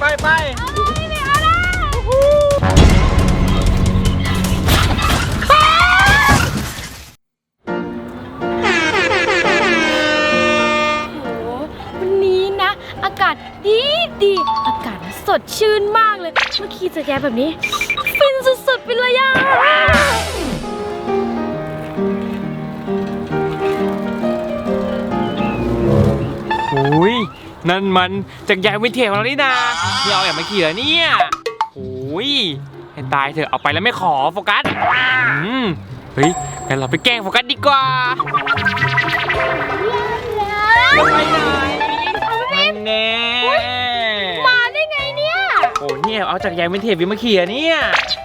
ไปไปโอ้วันนี้นะ อากาศดีดีอากาศสดชื่นมากเลย เมื่อขี่จักรยานแบบนี้ ฟินสุดๆไปเลยอะ นั่นมันจักรยานวินเทจของเรานี่นาที่เอาอย่างมาขี่เหรอเนี่ยโอ้ยให้ตายเถอะเอาไปแล้วไม่ขอโฟกัสอืมเฮ้ยงั้นเราไปแกล้งโฟกัสดีกว่าไปไหนนั่นแน่มาได้ไงเนี่ยโอ้เนี่ยเอาจักรยานวินเทจวินมาขี่เหรอเนี่ย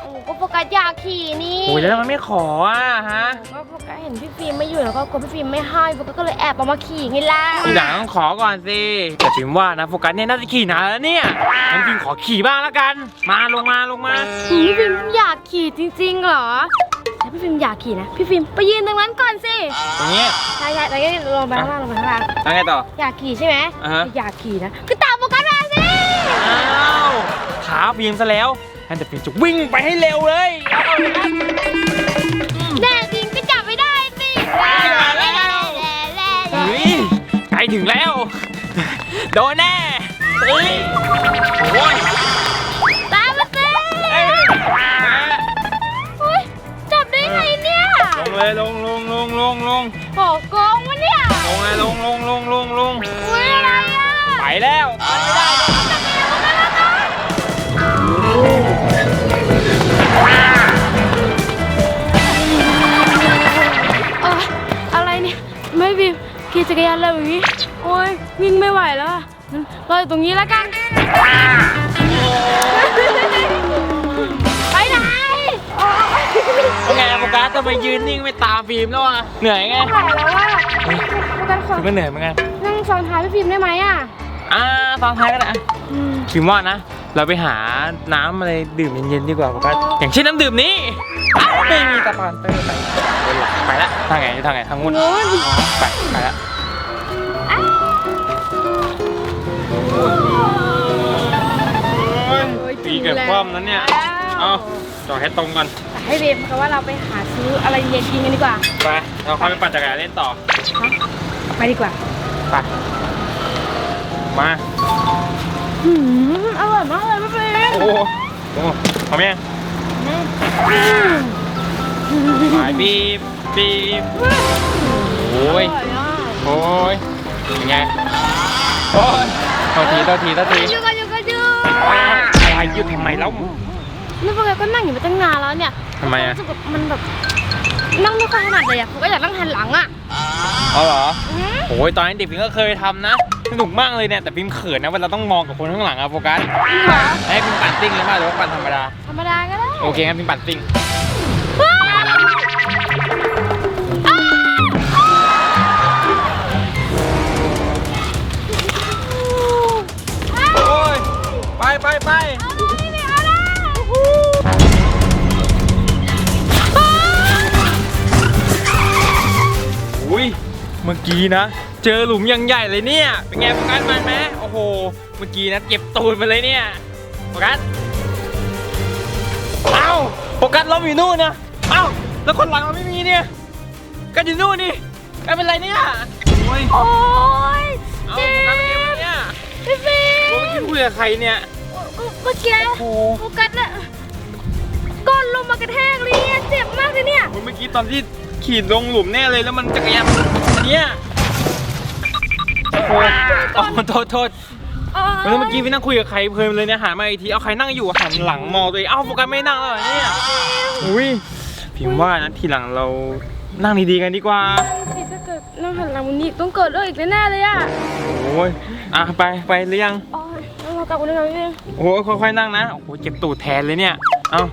โอ้ ก็โฟกัสอยากขี่นี่โอ้ยแล้วทำไมไม่ขออะฮะก็โฟกัสเห็นพี่ฟิล์มไม่อยู่แล้วก็กลัวพี่ฟิล์มไม่ให้โฟกัสก็เลยแอบเอามาขี่ไงล่ะทีหลังต้องขอก่อนสิแต่พิมว่านะโฟกัสเนี่ยน่าจะขี่นานแล้วเนี่ยงั้นพิมขอขี่บ้างแล้วกัน มาลงมาลงมาหืมพี่ฟิล์มอยากขี่จริงๆเหรอถ้าพี่ฟิล์มอยากขี่นะ พี่ฟิล์มไปยืนตรงนั้นก่อนสิตรงนี้ใช่ใช่แล้วก็ลงไปข้างล่างลงไปข้างล่างแล้วไงต่อ อยากขี่ใช่ไหมอ่าฮะ อยากขี่นะก็ตามโฟกัสมาสิอ้าวขาพิมซะแล้ว งั้นแต่พิมจะวิ่งไปให้เร็วเลยเอาเลยนะแน่จริงก็จับไม่ได้สิมาแล้วเฮ้ยใกล้ถึงแล้ว โดนแน่เฮ้ยโอ้ยตามมาสิเอ้ยมาอุ๊ยจับได้ไงเนี่ยลงเลยลงลงลงลงลงโอ้โกงวะเนี่ยลงเลยลงลงลงลงลงอุ้ยอะไรอะไปแล้วไปไม่ได้ ไม่บิมขี่จักรยานเร็วอย่างนี้ โอ้ยวิ่งไม่ไหวแล้วอะงั้นรออยู่ตรงนี้แล้วกัน ไปไหนโอ้ยเป็นไงโฟกัสทำไมยืนนิ่งไม่ตามฟิล์มแล้วอะเหนื่อยไงถ่ายแล้วว่าโฟกัสขอฟิล์มก็เหนื่อยเหมือนกันนั่งซ้อนท้ายพี่ฟิล์มได้ไหมอะอ่าตอนท้ายก็ได้อะอืมฟิล์มว่านะ เราไปหาน้ำอะไรดื่มเย็นๆดีกว่าโฟกัสอย่างเช่นน้ำดื่มนี้อ้าว ไม่มีตะปานเตอร์ไปไปละทางไงทางไงทางงู้นโน้นไปไปละตีเกือบคว่ำแล้วเนี่ยเอาจอดให้ตรงก่อนแต่ให้เบมเขาว่าเราไปหาซื้ออะไรเย็นกินกันดีกว่าไปเราค่อยไปปั่นจักรยานเล่นต่อไปดีกว่าไปมาหืมอร่อยมากเลยพี่ฟิล์มโอ้โหโอ้โหพร้อมยัง หายบีบบีบโอ้ยอร่อยอะโอ้ยยังไง โอ้ยเท่าทีเท่าทีเท่าทีอยู่กันอยู่กันอยู่อะไรหยุดทำไมแล้วนี่พวกแกก็นั่งอยู่มาตั้งนานแล้วเนี่ยทำไมอะรู้สึกแบบมันแบบ นั่งไม่ค่อยถนัดเลยอะผมก็อยากนั่งหันหลังอะเอาเหรออืมโอ้ยตอนนี้เด็กพิมก็เคยทำนะสนุกมากเลยเนี่ยแต่พิมเขินนะเวลาต้องมองกับคนข้างหลังอะโฟกัสจริงเหรอให้พิมปั่นซิ่งเลยป่ะหรือว่าปั่นธรรมดา ธรรมดาก็ได้ โอเคงั้นพิมปั่นซิ่ง มื่อกี้นะ เจอหลุมยังใหญ่เลยเนี่ย เป็นไงโฟกัสมันไหมโอ้โห เมื่อกี้นะเก็บตูดไปเลยเนี่ยโฟกัสเอ้าโฟกัสล้มอยู่นู่นนะเอ้าแล้วคนหลังมันไม่มีเนี่ยกันอยู่นู่นนี่กันเป็นไรเนี่ยโอ้ยโอ้ยเอ้าเจ๊โฟกัสเป็นไงวะเนี่ยพี่ฟิล์โอ้มเมื่อกี้คุยกับใครเนี่ย เมื่อกี้โอ้โฟกัสอะก้นลงมากระแทกเลยเนี่ยเจ็บมากเลยเนี่ยโหเมื่อกี้ตอนที่ขี่ลงหลุมแน่เลยแล้วมันจักรยานอัน เนี้ยโอ้โหอ๋อโทษโทษแล้วเมื่อกี้พี่นั่งคุยกับใครเพลินเลยเนี่ยหันมาอีกทีเอาใครนั่งอยู่หันหลังมองตัวเองเอ้าโฟกัสไม่นั่งแล้วเหรอเนี่ยอุ้ยพิมพ์ว่านะทีหลังเรานั่งดีๆกันดีกว่านี่ถ้าเกิดนั่งหันหลังวันนี้ต้องเกิดเรื่องอีกแน่ๆเลยอะโอ้ยอะไปไปหรือยังอ๋อแล้วเรากลับกันเลยค่ะพี่ฟิล์มโอ้ยค่อยๆนั่งนะโอ้โหเจ็บตูดแทนเลยเนี่ยเอ้า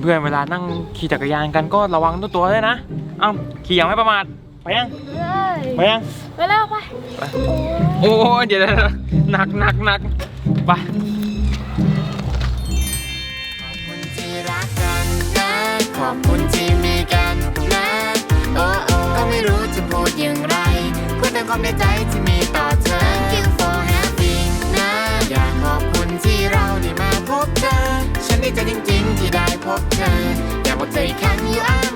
เพื่อนๆเวลานั่งขี่จักรยานกันก็ระวังตัวตัวด้วยนะเอ้าขี่อย่างไม่ประมาท ไปยังเลยไปยังไปแล้วไปไปโอ้ยเดี๋ยวเดี๋ยวเดี๋ยวหนักหนักหนักไปที่รักกันนะขอบคุณที่มีกันนะโอ้โอ้ก็ไม่รู้จะพูดอย่างไรพูดแต่ความในใจที่มีต่อเธอ Thank you for having นะอยากขอบคุณที่รัดีใจจริงๆที่ได้พบเธอ อยากบอกเธออีกครั้ง you are